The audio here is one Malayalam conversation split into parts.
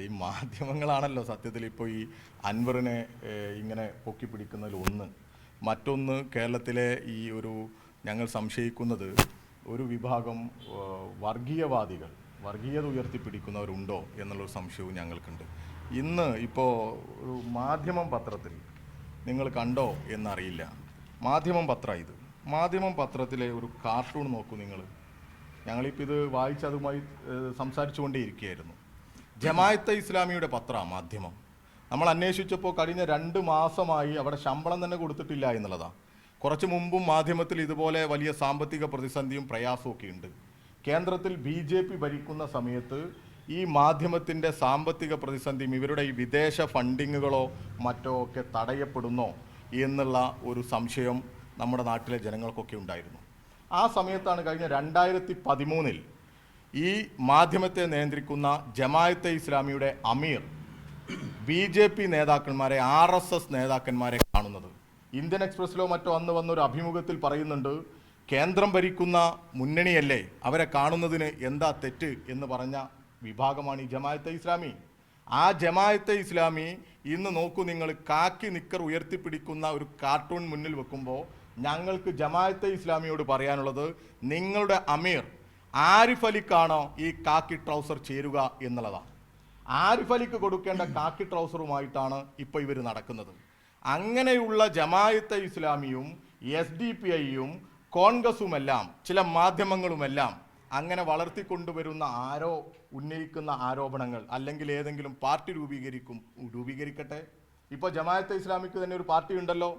അത് ഈ മാധ്യമങ്ങളാണല്ലോ സത്യത്തിൽ ഇപ്പോൾ ഈ അൻവറിനെ ഇങ്ങനെ പൊക്കി പിടിക്കുന്നതിൽ ഒന്ന്. മറ്റൊന്ന് കേരളത്തിലെ ഈ ഒരു ഞങ്ങൾ സംശയിക്കുന്നത് ഒരു വിഭാഗം വർഗീയവാദികൾ വർഗീയത ഉയർത്തിപ്പിടിക്കുന്നവരുണ്ടോ എന്നുള്ളൊരു സംശയവും ഞങ്ങൾക്കുണ്ട്. ഇന്ന് ഇപ്പോൾ ഒരു മാധ്യമം പത്രത്തിൽ നിങ്ങൾ കണ്ടോ എന്നറിയില്ല. മാധ്യമം പത്രം ഇത്. മാധ്യമം പത്രത്തിലെ ഒരു കാർട്ടൂൺ നോക്കൂ നിങ്ങൾ. ഞങ്ങളിപ്പോൾ ഇത് വായിച്ചതുമായി സംസാരിച്ചുകൊണ്ടേ ഇരിക്കുകയായിരുന്നു ജമായത്തെ ഇസ്ലാമിയുടെ പത്ര മാധ്യമം. നമ്മൾ അന്വേഷിച്ചപ്പോൾ കഴിഞ്ഞ രണ്ട് മാസമായി അവിടെ ശമ്പളം തന്നെ കൊടുത്തിട്ടില്ല എന്നുള്ളതാണ് കുറച്ച് മുമ്പും മാധ്യമത്തിൽ ഇതുപോലെ വലിയ സാമ്പത്തിക പ്രതിസന്ധിയും പ്രയാസവും ഒക്കെ ഉണ്ട്. കേന്ദ്രത്തിൽ ബി ജെ പി ഭരിക്കുന്ന സമയത്ത് ഈ മാധ്യമത്തിന്റെ സാമ്പത്തിക പ്രതിസന്ധിയും ഇവരുടെ ഈ വിദേശ ഫണ്ടിങ്ങുകളോ മറ്റോ ഒക്കെ തടയപ്പെടുന്നോ എന്നുള്ള ഒരു സംശയം നമ്മുടെ നാട്ടിലെ ജനങ്ങൾക്കൊക്കെ ഉണ്ടായിരുന്നു. ആ സമയത്താണ് കഴിഞ്ഞ രണ്ടായിരത്തി പതിമൂന്നിൽ ഈ മാധ്യമത്തെ നിയന്ത്രിക്കുന്ന ജമായത്തെ ഇസ്ലാമിയുടെ അമീർ ബി ജെ പി നേതാക്കന്മാരെ ആർ എസ് എസ് നേതാക്കന്മാരെ കാണുന്നത്. ഇന്ത്യൻ എക്സ്പ്രസ്സിലോ മറ്റോ അന്ന് വന്നൊരു അഭിമുഖത്തിൽ പറയുന്നുണ്ട് കേന്ദ്രം ഭരിക്കുന്ന മുന്നണിയല്ലേ? അവരെ കാണുന്നതിന് എന്താ തെറ്റ്? എന്ന് പറഞ്ഞ വിഭാഗമാണ് ഈ ജമായത്തെ ഇസ്ലാമി. ആ ജമായത്തെ ഇസ്ലാമി ഇന്ന് നോക്കൂ നിങ്ങൾ കാക്കി നിക്കർ ഉയർത്തിപ്പിടിക്കുന്ന ഒരു കാർട്ടൂൺ മുന്നിൽ വെക്കുമ്പോൾ ഞങ്ങൾക്ക് ജമായത്തെ ഇസ്ലാമിയോട് പറയാനുള്ളത് നിങ്ങളുടെ അമീർ ആരിഫ് അലിക്കാണോ ഈ കാക്കി ട്രൗസർ ചേരുക എന്നുള്ളതാണ്. ആരിഫ് അലിക്ക് കൊടുക്കേണ്ട കാക്കി ട്രൗസറുമായിട്ടാണ് ഇപ്പോൾ ഇവർ നടക്കുന്നത്. അങ്ങനെയുള്ള ജമായത്തെ ഇസ്ലാമിയും എസ് ഡി പി ഐയും കോൺഗ്രസുമെല്ലാം ചില മാധ്യമങ്ങളുമെല്ലാം അങ്ങനെ വളർത്തിക്കൊണ്ടുവരുന്ന ആരോ ഉന്നയിക്കുന്ന ആരോപണങ്ങൾ അല്ലെങ്കിൽ ഏതെങ്കിലും പാർട്ടി രൂപീകരിക്കും രൂപീകരിക്കട്ടെ? ഇപ്പോൾ ജമായത്തെ ഇസ്ലാമിക്ക് തന്നെ ഒരു പാർട്ടി ഉണ്ടല്ലോ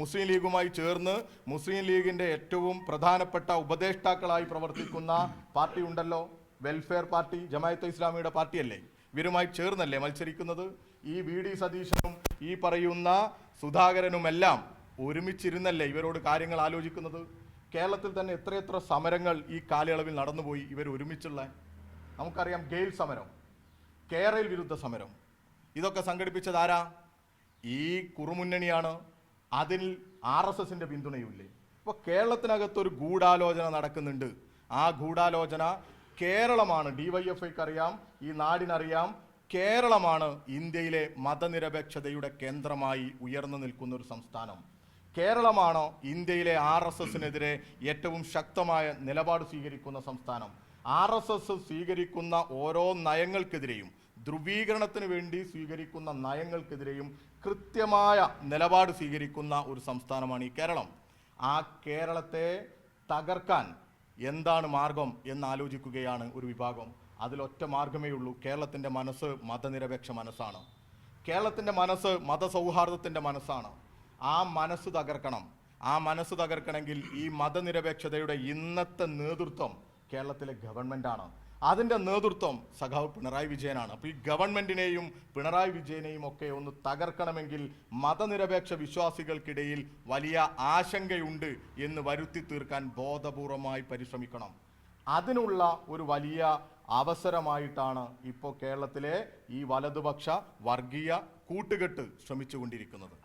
മുസ്ലിം ലീഗുമായി ചേർന്ന് മുസ്ലിം ലീഗിന്റെ ഏറ്റവും പ്രധാനപ്പെട്ട ഉപദേഷ്ടാക്കളായി പ്രവർത്തിക്കുന്ന പാർട്ടി ഉണ്ടല്ലോ. വെൽഫെയർ പാർട്ടി ജമായത്ത് ഇസ്ലാമിയുടെ പാർട്ടിയല്ലേ? ഇവരുമായി ചേർന്നല്ലേ മത്സരിക്കുന്നത്? ഈ വി ഡി സതീശനും ഈ പറയുന്ന സുധാകരനുമെല്ലാം ഒരുമിച്ചിരുന്നല്ലേ ഇവരോട് കാര്യങ്ങൾ ആലോചിക്കുന്നത്? കേരളത്തിൽ തന്നെ എത്രയെത്ര സമരങ്ങൾ ഈ കാലയളവിൽ നടന്നുപോയി ഇവർ ഒരുമിച്ചുള്ള? നമുക്കറിയാം ഗെയിൽ സമരം കേരള വിരുദ്ധ സമരം. ഇതൊക്കെ സംഘടിപ്പിച്ചത് ആരാ? ഈ കുറുമുന്നണിയാണ്. അതിൽ ആർ എസ് എസിന്റെ പിന്തുണയുമില്ലേ? അപ്പോൾ കേരളത്തിനകത്തൊരു ഗൂഢാലോചന നടക്കുന്നുണ്ട്. ആ ഗൂഢാലോചന കേരളമാണ് ഡിവൈഎഫ്ഐക്ക് അറിയാം ഈ നാടിനറിയാം കേരളമാണ് ഇന്ത്യയിലെ മതനിരപേക്ഷതയുടെ കേന്ദ്രമായി ഉയർന്നു നിൽക്കുന്ന ഒരു സംസ്ഥാനം. കേരളമാണോ ഇന്ത്യയിലെ ആർ എസ് എസിനെതിരെ ഏറ്റവും ശക്തമായ നിലപാട് സ്വീകരിക്കുന്ന സംസ്ഥാനം. ആർ എസ് എസ് സ്വീകരിക്കുന്ന ഓരോ നയങ്ങൾക്കെതിരെയും ധ്രുവീകരണത്തിന് വേണ്ടി സ്വീകരിക്കുന്ന നയങ്ങൾക്കെതിരെയും കൃത്യമായ നിലപാട് സ്വീകരിക്കുന്ന ഒരു സംസ്ഥാനമാണ് ഈ കേരളം. ആ കേരളത്തെ തകർക്കാൻ എന്താണ് മാർഗം എന്നാലോചിക്കുകയാണ് ഒരു വിഭാഗം. അതിലൊറ്റ മാർഗമേ ഉള്ളൂ. കേരളത്തിന്റെ മനസ്സ് മതനിരപേക്ഷ മനസ്സാണ്. കേരളത്തിന്റെ മനസ്സ് മതസൗഹാർദ്ദത്തിന്റെ മനസ്സാണ്. ആ മനസ്സ് തകർക്കണം. ആ മനസ്സ് തകർക്കണമെങ്കിൽ ഈ മതനിരപേക്ഷതയുടെ ഇന്നത്തെ നേതൃത്വം കേരളത്തിലെ ഗവൺമെന്റാണ് അതിന്റെ നേതൃത്വം സഖാവ് പിണറായി വിജയനാണ്. അപ്പോൾ ഈ ഗവൺമെന്റിനെയും പിണറായി വിജയനെയും ഒക്കെ ഒന്ന് തകർക്കണമെങ്കിൽ മതനിരപേക്ഷ വിശ്വാസികൾക്കിടയിൽ വലിയ ആശങ്കയുണ്ട് എന്ന് വരുത്തി തീർക്കാൻ ബോധപൂർവമായി പരിശ്രമിക്കണം. അതിനുള്ള ഒരു വലിയ അവസരമായിട്ടാണ് ഇപ്പോൾ കേരളത്തിലെ ഈ വലതുപക്ഷ വർഗീയ കൂട്ടുകെട്ട് ശ്രമിച്ചുകൊണ്ടിരിക്കുന്നത്.